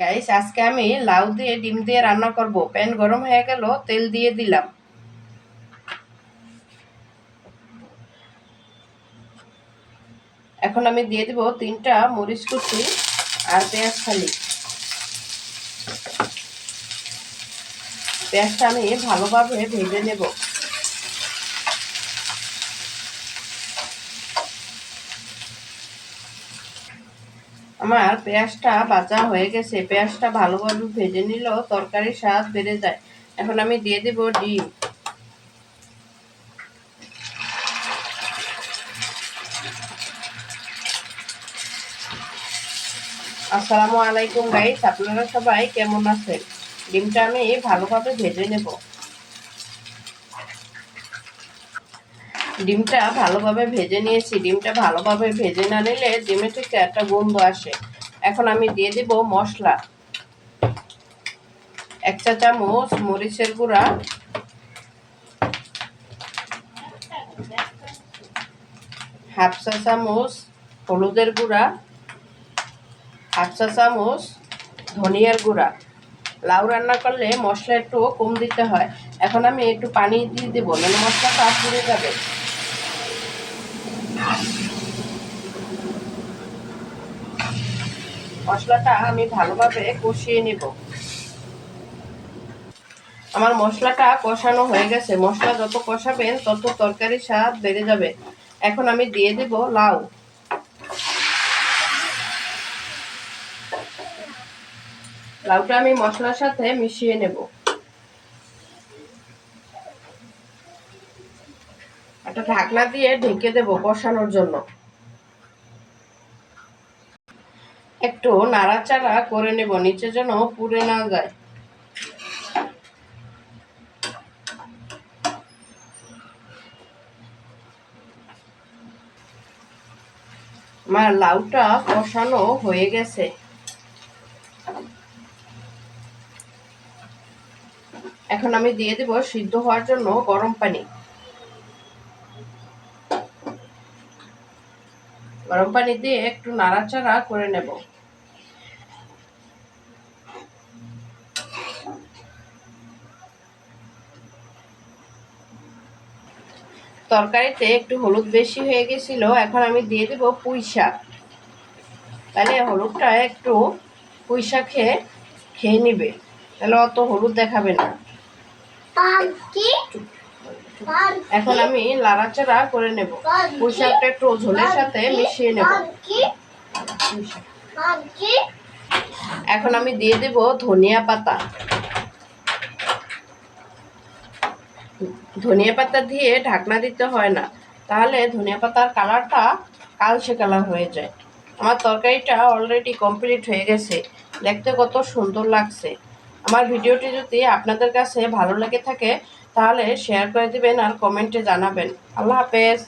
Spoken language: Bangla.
গাইস আজকে আমি লাউ দিয়ে, ডিম দিয়ে রান্না করব। প্যান গরম হয়ে গেল, তেল দিয়ে দিলাম। এখন আমি দিয়ে দিব তিনটা মরিচ কুচি আর পেঁয়াজ খালি। পেঁয়াজটা আমি ভালোভাবে ভেজে নেব। আমার পেঁয়াজটা ভাজা হয়ে গেছে। পেঁয়াজটা ভালোভাবে ভেজে নিলেও তরকারির স্বাদ বেড়ে যায়। এখন আমি দিয়ে দেব ডিম। আসসালামু আলাইকুম গাইস, আপনারা সবাই কেমন আছেন? ডিমটা আমি ভালোভাবে ভেজে নেব। ডিমটা ভালোভাবে ভেজে নিয়েছি। ডিমটা ভালোভাবে ভেজে না নিলে ডিমে থেকে একটা গন্ধ আসে। এখন আমি দিয়ে দেব মশলা। এক চা চামচ মরিচের গুঁড়া। হাফ চা চামচ হলুদের গুঁড়া। হাফ চা চামচ ধনিয়ার গুঁড়া। লাউ রান্না করলে মশলা একটু কম দিতে হয়। এখন আমি একটু পানি দিয়ে দেবো মানে মশলাটা পুড়ে যাবে। মশলাটা আমি ভালোভাবে কষিয়ে নেব। আমার মশলাটা কষানো হয়ে গেছে। মশলা যত কষাবেন, তত তরকারির স্বাদ বেড়ে যাবে। এখন আমি দিয়ে দেব লাউ। লাউটা আমি মশলার সাথে মিশিয়ে নেব। একটা ঢাকনা দিয়ে ঢেকে দেব কষানোর জন্য। একটু নাড়াচাড়া করে নেব, নিচে যেন পুড়ে না যায়। আমার লাউটা কষানো হয়ে গেছে। এখন আমি দিয়ে দেব সিদ্ধ হওয়ার জন্য গরম পানি। গরম পানি দিয়ে একটু নাড়াচাড়া করে নেব। তরকারিতে একটু হলুদ বেশি হয়ে গেছিল, এখন আমি দিয়ে দেব পুঁই শাক। তাহলে হলুদটা একটু পুঁই শাকে খেয়ে নিবে, তাহলে অত হলুদ দেখাবে না। এখন আমি লাড়াচাড়া করে নেব। পুঁই শাকটা একটু ঝোলের সাথে মিশিয়ে নেব। এখন আমি দিয়ে দেব ধনিয়া পাতা। ধনিয়া পাতা দিয়ে ঢাকনা দিতে হয় না। তাহলে ধনিয়া পাতার কালারটা কালসে কালার হয়ে যায়। আমার তরকারিটা অলরেডি কমপ্লিট হয়ে গেছে। দেখতে কত সুন্দর লাগছে। আমার ভিডিওটি যদি আপনাদের কাছে ভালো লেগে থাকে, তাহলে শেয়ার করে দিবেন আর কমেন্টে জানাবেন। আল্লাহ হাফেজ।